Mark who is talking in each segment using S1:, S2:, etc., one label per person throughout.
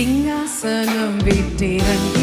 S1: സിംഹാസനം വിട്ടിരണ്ട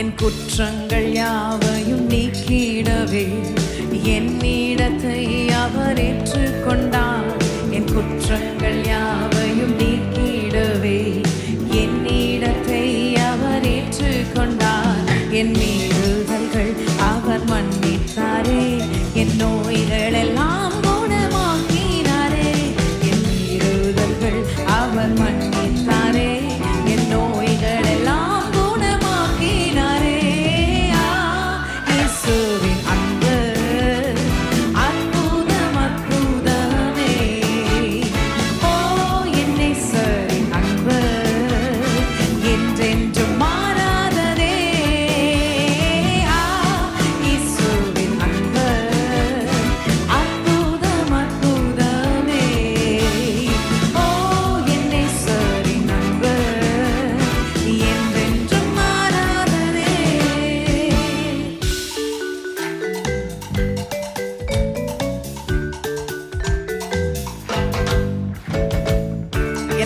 S1: என் குற்றங்கள் யாவையும் நீக்கிடவே என்னிடத்தை அவர் ஏற்றுக்கொண்டார். என் குற்றங்கள் யாவையும் நீக்கிடவே என்னிடத்தை அவர் ஏற்றுக்கொண்டார். என் மீறுதல்கள் அவர் மன்னித்தாரே என் நோய்கள் எல்லாம் குணமாக்கினாரே. என் மீறுதல்கள் அவர் மன்னி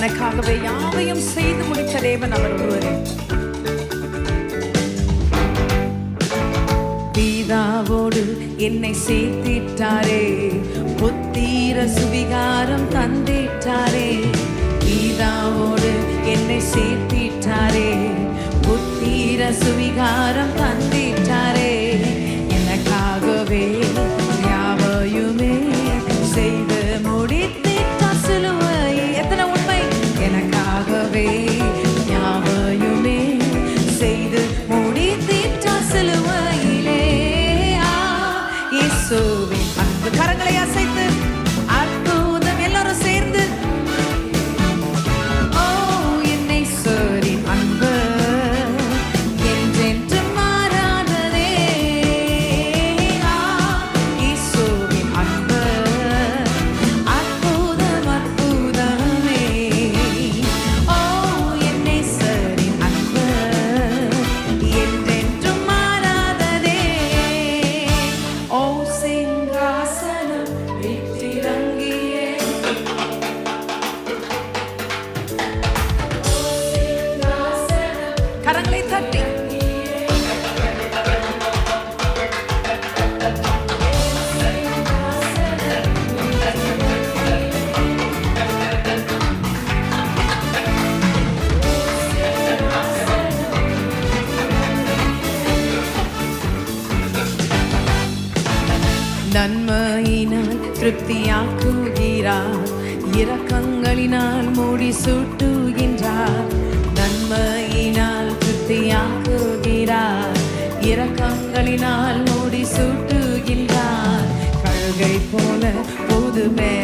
S1: எனக்காகவே யாவையும் செய்து முடித்த தேவன் அவர் ஒருவரே. பிதாவோடு என்னை சேர்த்திட்டாரே. புத்தீர சுவிகாரம் தந்திட்டாரே. பிதாவோடு என்னை சேர்த்திட்டாரே. புத்தீர சுவிகாரம் தந்த கிருபையினால் திருப்தியாக்குகிறார். இரக்கங்களினால் மூடி சுட்டுகின்றார் நன்மையினால் திருப்தியாக்குகிறார். இரக்கங்களினால் மூடி சுட்டுகின்றார் கழுகை போல புதுமே